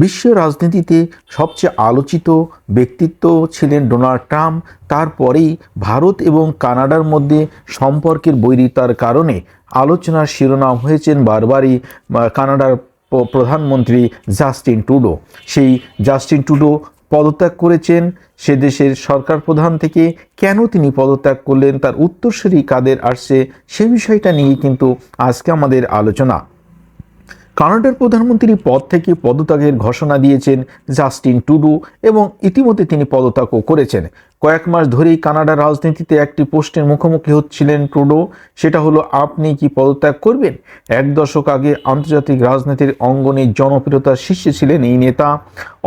বিশ্ব রাজনীতিতে সবচেয়ে আলোচিত ব্যক্তিত্ব ছিলেন ডোনাল্ড ট্রাম্প। তারপরেই ভারত এবং কানাডার মধ্যে সম্পর্কের বৈরিতার কারণে আলোচনার শিরোনাম হয়েছেন বারবারই কানাডার প্রধানমন্ত্রী জাস্টিন টুডো সেই জাস্টিন টুডো পদত্যাগ করেছেন। সে দেশের সরকার প্রধান থেকে কেন তিনি পদত্যাগ করলেন, তার উত্তরসূরি কাদের আসছে, সে বিষয়টা নিয়ে কিন্তু আজকে আমাদের আলোচনা। কানাডার প্রধানমন্ত্রী পদ থেকে পদত্যাগের ঘোষণা দিয়েছেন জাস্টিন টুডু এবং ইতিমধ্যে তিনি পদত্যাগও করেছেন। কয়েক মাস ধরেই কানাডার রাজনীতিতে একটি প্রশ্নের মুখোমুখি হচ্ছিলেন ট্রুডো। সেটা হলো, আপনি কি পদত্যাগ করবেন? এক দশক আগে আন্তর্জাতিক রাজনীতির অঙ্গনে জনপ্রিয়তার শীর্ষে ছিলেন এই নেতা।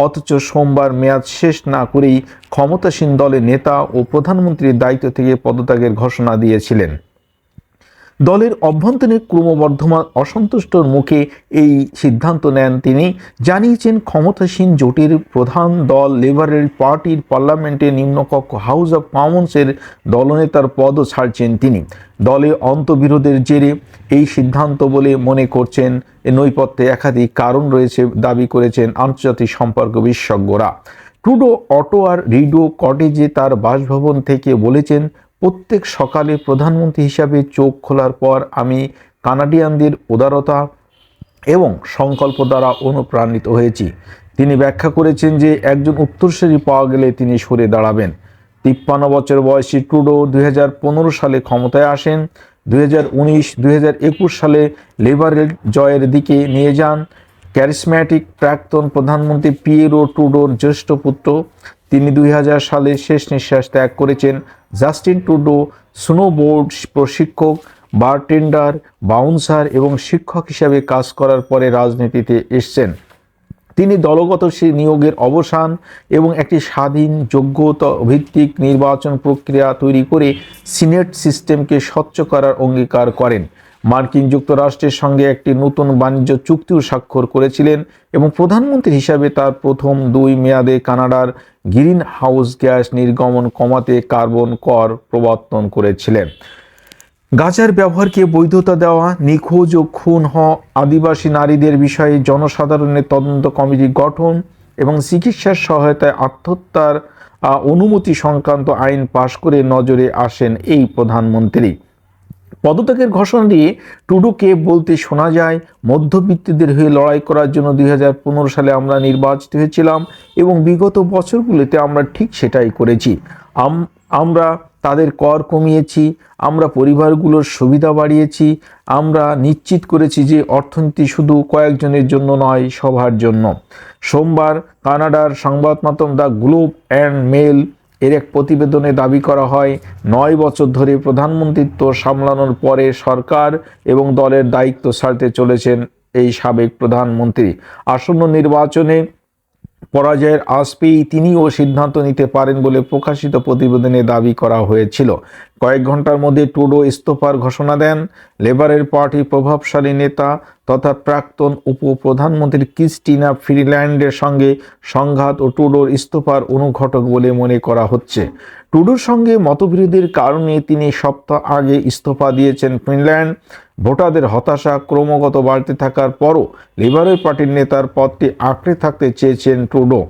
অথচ সোমবার মেয়াদ শেষ না করেই ক্ষমতাসীন দলের নেতা ও প্রধানমন্ত্রীর দায়িত্ব থেকে পদত্যাগের ঘোষণা দিয়েছিলেন। দলের অভ্যন্তরে ক্রমবর্ধমান অসন্তুষ্টর মুখে এই সিদ্ধান্ত নেন তিনি। জানিয়েছেন, ক্ষমতাসীন জোটের প্রধান দল লিবারেল পার্টির পার্লামেন্টে নিম্নকক্ষ হাউস অব কমন্সের দলনেতার পদও ছাড়ছেন তিনি। দলে অন্তবিরোধের জেরে এই সিদ্ধান্ত বলে মনে করছেন, নৈপথ্যে একাধিক কারণ রয়েছে দাবি করেছেন আন্তর্জাতিক সম্পর্ক বিশেষজ্ঞরা। ট্রুডো অটোয়ার রিডো কটেজে তার বাসভবন থেকে বলেছেন প্রত্যেক সকালে প্রধানমন্ত্রী হিসাবে চোখ খোলার পর আমি কানাডিয়ানদের উদারতা এবং সংকল্প দ্বারা অনুপ্রাণিত হয়েছি। তিনি ব্যাখ্যা করেছেন যে একজন উত্তরসূরি পাওয়া গেলে তিনি সরে দাঁড়াবেন। তিপ্পান্ন বছর বয়সী ট্রুডো দুই হাজার পনেরো সালে ক্ষমতায় আসেন। দুই হাজার সালে লেবারেল জয়ের দিকে নিয়ে যান। ক্যারিসম্যাটিক প্রাক্তন প্রধানমন্ত্রী পিয়েরো ট্রুডোর জ্যেষ্ঠ পুত্র। তিনি দুই সালে শেষ নিঃশ্বাস ত্যাগ করেছেন। জাস্টিন টুডো স্নোবোর্ড প্রশিক্ষক, বারটেন্ডার, বাউন্সার এবং শিক্ষক হিসাবে কাজ করার পরে রাজনীতিতে এসছেন। তিনি দলগত নিয়োগের অবসান এবং একটি স্বাধীন, যোগ্যতা ভিত্তিক নির্বাচন প্রক্রিয়া তৈরি করে সিনেট সিস্টেমকে স্বচ্ছ করার অঙ্গীকার করেন। মার্কিন যুক্তরাষ্ট্রের সঙ্গে একটি নতুন বাণিজ্য চুক্তিও স্বাক্ষর করেছিলেন এবং প্রধানমন্ত্রী হিসাবে তার প্রথম দুই মেয়াদে কানাডার গ্রিন হাউস গ্যাস নির্গমন কমাতে কার্বন কর প্রবর্তন করেছিলেন। গাঁজার ব্যবহারকে বৈধতা দেওয়া, নিখোঁজ ও খুন হওয়া, আদিবাসী নারীদের বিষয়ে জনসাধারণের তদন্ত কমিটি গঠন এবং চিকিৎসার সহায়তায় আত্মহত্যার অনুমতি সংক্রান্ত আইন পাশ করে নজরে আসেন এই প্রধানমন্ত্রী। পদত্যাগের ঘোষণা দিয়ে টুডুকে বলতে শোনা যায়, মধ্যবিত্তদের হয়ে লড়াই করার জন্য দুই হাজার পনেরো সালে আমরা নির্বাচিত হয়েছিলাম এবং বিগত বছরগুলিতে আমরা ঠিক সেটাই করেছি। আম- আমরা তাদের কর কমিয়েছি, আমরা পরিবারগুলোর সুবিধা বাড়িয়েছি, আমরা নিশ্চিত করেছি যে অর্থনীতি শুধু কয়েকজনের জন্য নয়, সবার জন্য। সোমবার কানাডার সংবাদ মাধ্যম দ্য গ্লোব অ্যান্ড মেল এর এক প্রতিবেদনে দাবি করা হয়, নয় বছর ধরে প্রধানমন্ত্রিত্ব সামলানোর পরে সরকার এবং দলের দায়িত্ব ছাড়তে চলেছেন এই সাবেক প্রধানমন্ত্রী। আসন্ন নির্বাচনে পরাজয়ের আশ পেয়েই তিনিও সিদ্ধান্ত নিতে পারেন বলে প্রকাশিত প্রতিবেদনে দাবি করা হয়েছিল। কয়েক ঘণ্টার মধ্যে টুডো ইস্তফার ঘোষণা দেন। লেবারের পার্টির প্রভাবশালী নেতা তথা প্রাক্তন উপপ্রধানমন্ত্রী ক্রিস্টিনা ফিনল্যান্ডের সঙ্গে সংঘাত ও টুডোর ইস্তফার অনুঘটক বলে মনে করা হচ্ছে। টুডোর সঙ্গে মতবিরোধের কারণে তিনি সপ্তাহ আগে ইস্তফা দিয়েছেন ফিনল্যান্ড। ভোটারদের হতাশা ক্রমাগত বাড়তে থাকার পরও লিবারেল পার্টির নেতার পদটি আঁকড়ে থাকতে চেয়েছেন টুডো।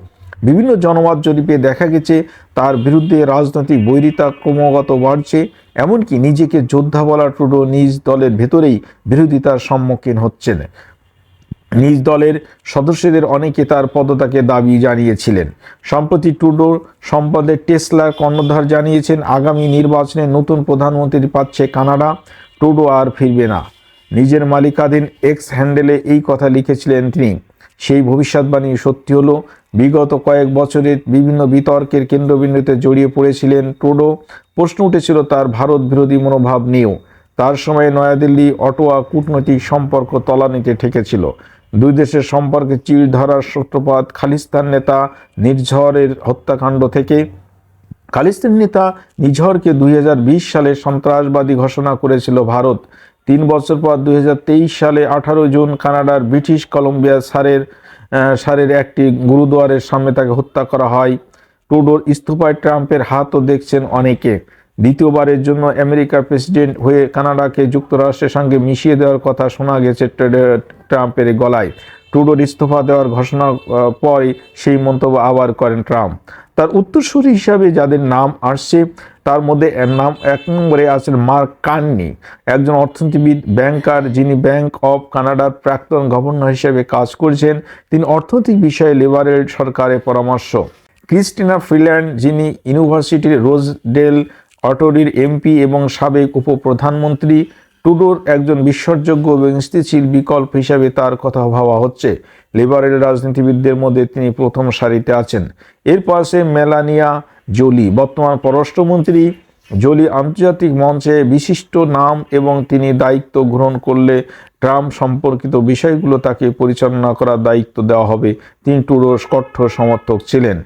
বিভিন্ন জনমত জরিপে দেখা গেছে, তার বিরুদ্ধে রাজনৈতিক বৈরিতা ক্রমাগত বাড়ছে, এমনকি নিজেকে যোদ্ধা বলা ট্রুডো নিজ দলের ভেতরেই বিরোধিতার সম্মুখীন হচ্ছেন। নিজ দলের সদস্যদের অনেকে তার পদত্যাগের দাবি জানিয়েছিলেন। সম্প্রতি টুডোর সম্পাদক টেসলার কর্ণধার জানিয়েছেন, আগামী নির্বাচনে নতুন প্রধানমন্ত্রী পাচ্ছে কানাডা, টুডো আর ফিরবে না। নিজের মালিকাধীন এক্স হ্যান্ডেলে এই কথা লিখেছিলেন তিনি। সেই ভবিষ্যৎবাণী সত্যি হলো, বিগত কয়েক বছরের বিভিন্ন বিতর্কের কেন্দ্রবিন্দুতে জড়িয়ে পড়েছিলেন টুডো। প্রশ্ন উঠেছিল, তার ভারত বিরোধী মনোভাব নিয়েও। তার সময়ে নয়াদিল্লি অটোয়া কূটনৈতিক সম্পর্ক তলানিতে ঠেকেছিল। দুই দেশের সম্পর্কে চিড় ধরার সূত্রপাত, খালিস্তান নেতা নির্ঝরের হত্যাকাণ্ড থেকে। খালিস্তান নেতা নিঝরকে দুই হাজার বিশ সালে সন্ত্রাসবাদী ঘোষণা করেছিল ভারত। তিন বছর পর দুই হাজার তেইশ সালে আঠারো জুন কানাডার ব্রিটিশ কলম্বিয়া সারের সারের একটি গুরুদুয়ারের সামনে তাকে হত্যা করা হয়। টুডোর ইস্তফায় ট্রাম্পের হাতও দেখছেন অনেকে। দ্বিতীয়বারের জন্য আমেরিকার প্রেসিডেন্ট হয়ে কানাডাকে যুক্তরাষ্ট্রের সঙ্গে মিশিয়ে দেওয়ার কথা শোনা গেছে ট্রাম্পের গলায়। ট্রুডোর ইস্তফা দেওয়ার ঘোষণা পরে সেই মন্তব্য আবার করেন ট্রাম্প। তার উত্তরসূরি হিসাবে যাদের নাম আসছে, তার মধ্যে নাম এক নম্বরে আছেন মার্ক কার্নি, একজন অর্থনীতিবিদ, ব্যাংকার যিনি ব্যাংক অফ কানাডার প্রাক্তন গভর্নর হিসেবে কাজ করছেন। তিনি অর্থনৈতিক বিষয়ে লেবারেল সরকারের পরামর্শ। ক্রিস্টিনা ফ্রিল্যান্ড যিনি ইউনিভার্সিটির রোজডেল অটোরির এমপি এবং সাবেক উপপ্রধানমন্ত্রী টুডোর একজন বিশ্বাসযোগ্য এবং স্থিতিশীল বিকল্প হিসাবে তার কথা ভাবা হচ্ছে। লিবারেল রাজনীতিবিদদের মধ্যে তিনি প্রথম সারিতে আছেন। এর পাশে মেলানিয়া জোলি। বর্তমান পররাষ্ট্রমন্ত্রী জোলি আন্তর্জাতিক মঞ্চে বিশিষ্ট নাম এবং তিনি দায়িত্ব গ্রহণ করলে ট্রাম্প সম্পর্কিত বিষয়গুলো তাকে পরিচালনা করার দায়িত্ব দেওয়া হবে। তিনি টুডোর কঠোর সমর্থক ছিলেন।